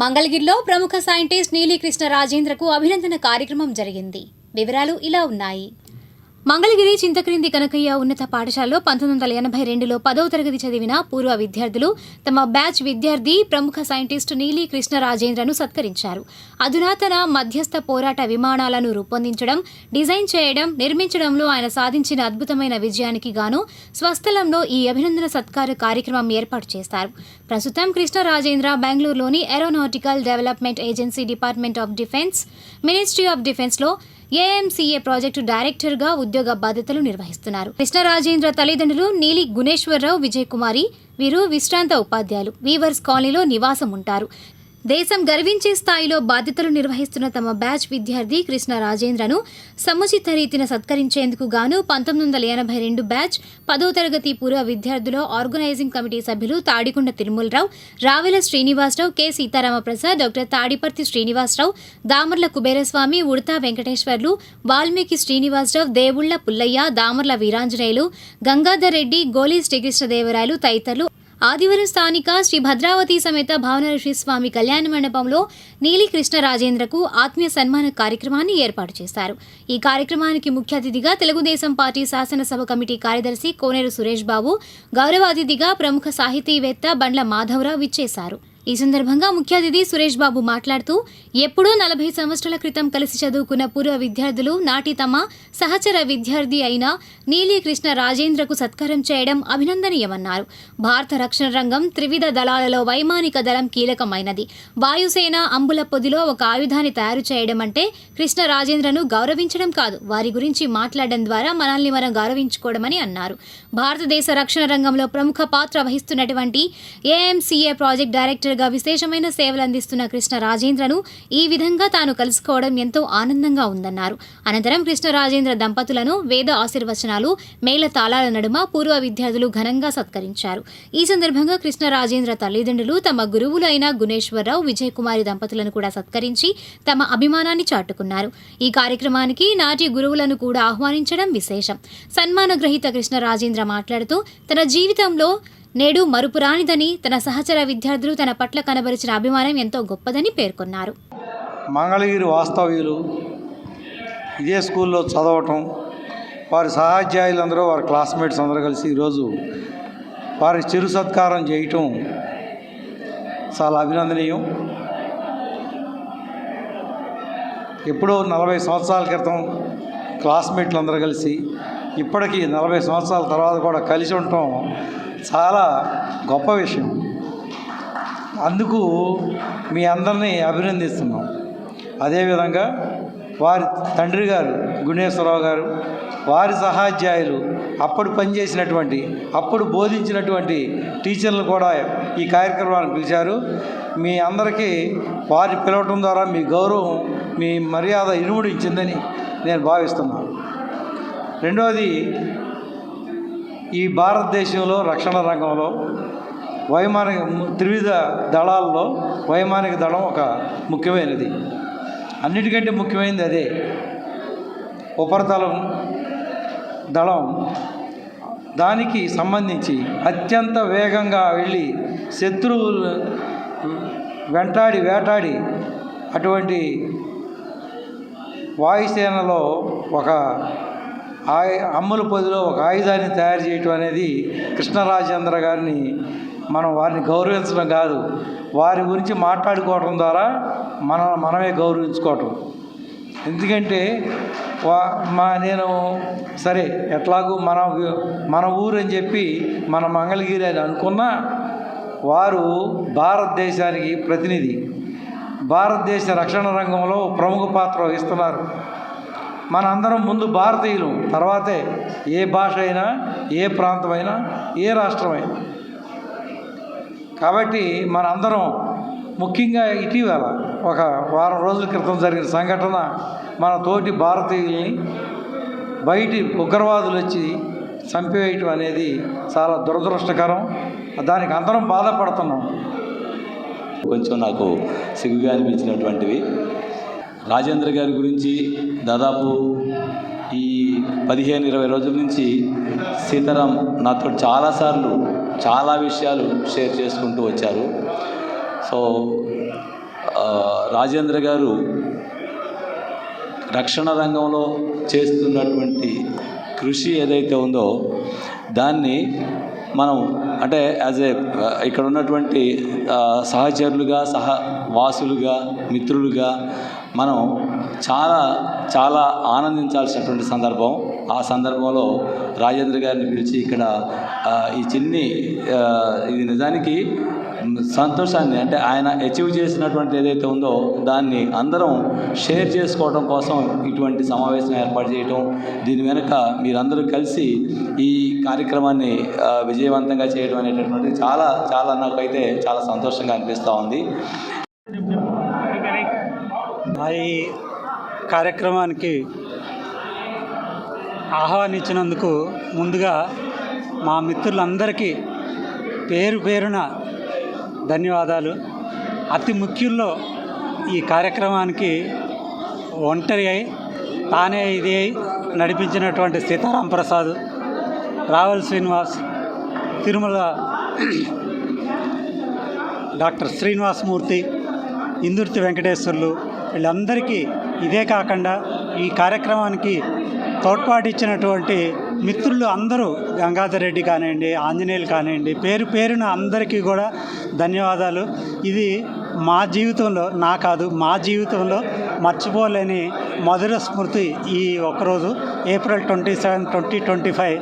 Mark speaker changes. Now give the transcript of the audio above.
Speaker 1: మంగళగిరిలో ప్రముఖ సైంటిస్ట్ నీలికృష్ణ రాజేంద్రకు అభినందన కార్యక్రమం జరిగింది. వివరాలు ఇలా ఉన్నాయి. మంగళగిరి చింతక్రింది కనకయ్య ఉన్నత పాఠశాలలో పంతొమ్మిది వందల ఎనభై రెండులో పదవ తరగతి చదివిన పూర్వ విద్యార్థులు తమ బ్యాచ్ విద్యార్థి ప్రముఖ సైంటిస్ట్ నీలి కృష్ణ రాజేంద్రను సత్కరించారు. అధునాతన మధ్యస్థ పోరాట విమానాలను రూపొందించడం డిజైన్ చేయడం నిర్మించడంలో ఆయన సాధించిన అద్భుతమైన విజయానికి గాను స్వస్థలంలో ఈ అభినందన సత్కార కార్యక్రమం ఏర్పాటు చేస్తారు. ప్రస్తుతం కృష్ణ రాజేంద్ర బెంగళూరులోని aeronautical development agency department of defence ministry of డిఫెన్స్లో ఏఎంసీఏ ప్రాజెక్టు డైరెక్టర్గా ఉద్యోగ బాధ్యతలు నిర్వహిస్తున్నారు. కృష్ణరాజేంద్ర తల్లిదండ్రులు నీలి గుణేశ్వరరావు విజయకుమారి వీరు విశ్రాంత ఉపాధ్యాయులు. వీవర్స్ కాలనీలో నివాసం ఉంటారు దేశం గర్వించే స్థాయిలో బాధ్యతలు నిర్వహిస్తున్న తమ బ్యాచ్ విద్యార్థి కృష్ణ రాజేంద్రను సముచిత రీతిన సత్కరించేందుకు గాను పంతొమ్మిది వందల ఎనభై రెండు బ్యాచ్ పదో తరగతి పూర్వ విద్యార్థుల ఆర్గనైజింగ్ కమిటీ సభ్యులు తాడికొండ తిరుమలరావు రావెల శ్రీనివాసరావు కె. సీతారామప్రసాద్ డాక్టర్ తాడిపర్తి శ్రీనివాసరావు దామర్ల కుబేరస్వామి ఉడతా వెంకటేశ్వర్లు వాల్మీకి శ్రీనివాసరావు దేవుళ్ళ పుల్లయ్య దామర్ల వీరాంజనేయులు గంగాధర్ రెడ్డి గోలీ శ్రీకృష్ణదేవరాయలు తదితరులు ఆదివారం స్థానిక శ్రీ భద్రావతి సమేత భావన ఋషి స్వామి కళ్యాణ మండపంలో నీలి కృష్ణ రాజేంద్రకు ఆత్మీయ సన్మాన కార్యక్రమాన్ని ఏర్పాటు చేశారు. ఈ కార్యక్రమానికి ముఖ్య అతిథిగా తెలుగుదేశం పార్టీ శాసనసభ కమిటీ కార్యదర్శి కోనేరు సురేష్ బాబు గౌరవ అతిథిగా ప్రముఖ సాహితీవేత్త బండ్ల మాధవరావు ఇచ్చేశారు ఈ సందర్భంగా ముఖ్యాతిథి సురేష్ బాబు మాట్లాడుతూ ఎప్పుడో నలభై సంవత్సరాల క్రితం కలిసి చదువుకున్న పూర్వ విద్యార్థులు నాటి తమ సహచర విద్యార్థి అయిన నీలి కృష్ణ రాజేంద్రకు సత్కారం చేయడం అభినందనీయమన్నారు. భారత రక్షణ రంగం త్రివిధ దళాలలో వైమానిక దళం కీలకమైనది. వాయుసేన అంబుల పొదిలో ఒక ఆయుధాన్ని తయారు చేయడం అంటే కృష్ణ రాజేంద్రను గౌరవించడం కాదు వారి గురించి మాట్లాడడం ద్వారా మనల్ని మనం గౌరవించుకోవడమని అన్నారు. భారతదేశ రక్షణ రంగంలో ప్రముఖ పాత్ర వహిస్తున్నటువంటి ఏఎంసీఏ ప్రాజెక్ట్ డైరెక్టర్ డైరెక్టర్గా విశేషమైన సేవలు అందిస్తున్న కృష్ణ రాజేంద్రను ఈ విధంగా తాను కలుసుకోవడం ఎంతో ఆనందంగా ఉందన్నారు. అనంతరం కృష్ణ రాజేంద్ర దంపతులను వేద ఆశీర్వచనాలు మేళ తాళాల నడుమ పూర్వ విద్యార్థులు ఘనంగా సత్కరించారు. ఈ సందర్భంగా కృష్ణ రాజేంద్ర తల్లిదండ్రులు తమ గురువులైన గుణేశ్వరరావు విజయ్ కుమారి దంపతులను కూడా సత్కరించి తమ అభిమానాన్ని చాటుకున్నారు. ఈ కార్యక్రమానికి నాటి గురువులను కూడా ఆహ్వానించడం విశేషం. సన్మాన గ్రహీత కృష్ణ రాజేంద్ర మాట్లాడుతూ తన జీవితంలో నేడు మరుపురానిదని తన సహచర విద్యార్థులు తన పట్ల కనబరిచిన అభిమానం ఎంతో గొప్పదని పేర్కొన్నారు.
Speaker 2: మంగళగిరి వాస్తవ్యులు ఇదే స్కూల్లో చదవటం వారి సహాధ్యాయులందరూ వారి క్లాస్మేట్స్ అందరూ కలిసి ఈరోజు వారి చిరు సత్కారం చేయటం చాలా అభినందనీయం. ఎప్పుడో నలభై సంవత్సరాల క్రితం క్లాస్మేట్లు అందరూ కలిసి ఇప్పటికీ నలభై సంవత్సరాల తర్వాత కూడా కలిసి ఉండటం చాలా గొప్ప విషయం. అందుకు మీ అందరినీ అభినందిస్తున్నాం. అదేవిధంగా వారి తండ్రి గారు గుణేశ్వరరావు గారు వారి సహాధ్యాయులు అప్పుడు పనిచేసినటువంటి అప్పుడు బోధించినటువంటి టీచర్లు కూడా ఈ కార్యక్రమాన్ని పిలిచారు. మీ అందరికీ వారి పిలవటం ద్వారా మీ గౌరవం మీ మర్యాద ఇనుముడు ఇచ్చిందని నేను భావిస్తున్నాను. రెండవది ఈ భారతదేశంలో రక్షణ రంగంలో వైమానిక త్రివిధ దళాల్లో వైమానిక దళం ఒక ముఖ్యమైనది. అన్నిటికంటే ముఖ్యమైనది అదే. ఉపరితలం దళం దానికి సంబంధించి అత్యంత వేగంగా వెళ్ళి శత్రువులు వెంటాడి వేటాడి అటువంటి వాయుసేనలో ఒక అమ్ముల పొదిలో ఒక ఆయుధాన్ని తయారు చేయటం అనేది కృష్ణరాజేంద్ర గారిని మనం వారిని గౌరవించడం కాదు. వారి గురించి మాట్లాడుకోవడం ద్వారా మన మనమే గౌరవించుకోవటం. ఎందుకంటే వా మా నేను సరే ఎట్లాగూ మన మన ఊరు అని చెప్పి మన మంగళగిరి అని అనుకున్నా వారు భారతదేశానికి ప్రతినిధి. భారతదేశ రక్షణ రంగంలో ప్రముఖ పాత్ర వహిస్తున్నారు. మనందరం ముందు భారతీయులు. తర్వాతే ఏ భాష అయినా ఏ ప్రాంతమైనా ఏ రాష్ట్రమైనా కాబట్టి మనందరం ముఖ్యంగా ఇటీవల ఒక వారం రోజుల క్రితం జరిగిన సంఘటన మన తోటి భారతీయుల్ని బయటి ఉగ్రవాదులు వచ్చి చంపేయటం అనేది చాలా దురదృష్టకరం. దానికి అందరం బాధపడుతున్నాం.
Speaker 3: కొంచెం నాకు సిగ్గుగా అనిపించినటువంటివి. రాజేంద్ర గారి గురించి దాదాపు ఈ పదిహేను ఇరవై రోజుల నుంచి సీతారాం నాతో చాలాసార్లు చాలా విషయాలు షేర్ చేసుకుంటూ వచ్చారు. సో రాజేంద్ర గారు రక్షణ రంగంలో చేస్తున్నటువంటి కృషి ఏదైతే ఉందో దాన్ని మనం అంటే యాజ్ ఏ ఇక్కడ ఉన్నటువంటి సహచరులుగా సహ వాసులుగా మిత్రులుగా మనం చాలా చాలా ఆనందించాల్సినటువంటి సందర్భం. ఆ సందర్భంలో రాజేంద్ర గారిని పిలిచి ఇక్కడ ఈ చిన్ని ఇది నిజానికి సంతోషాన్ని అంటే ఆయన అచీవ్ చేసినటువంటి ఏదైతే ఉందో దాన్ని అందరం షేర్ చేసుకోవడం కోసం ఇటువంటి సమావేశం ఏర్పాటు చేయటం దీని వెనుక మీరందరూ కలిసి ఈ కార్యక్రమాన్ని విజయవంతంగా చేయడం అనేటటువంటిది చాలా చాలా నాకైతే చాలా సంతోషంగా అనిపిస్తూ ఉంది.
Speaker 4: ఈ కార్యక్రమానికి ఆహ్వానించినందుకు ముందుగా మా మిత్రులందరికీ పేరు పేరున ధన్యవాదాలు. అతి ముఖ్యంలో ఈ కార్యక్రమానికి ఒంటరి అయి తానే ఇది అయి నడిపించినటువంటి సీతారాం ప్రసాద్ రావల్ శ్రీనివాస్ తిరుమల డాక్టర్ శ్రీనివాసమూర్తి ఇందుర్తి వెంకటేశ్వర్లు వీళ్ళందరికీ ఇదే కాకుండా ఈ కార్యక్రమానికి తోడ్పాటు ఇచ్చినటువంటి మిత్రులు అందరూ గంగాధర్ రెడ్డి కానివ్వండి ఆంజనేయులు కానివ్వండి పేరు పేరున అందరికీ కూడా ధన్యవాదాలు. ఇది మా జీవితంలో నా కాదు మా జీవితంలో మర్చిపోలేని మధుర స్మృతి ఈ ఒకరోజు April twenty seven twenty twenty five.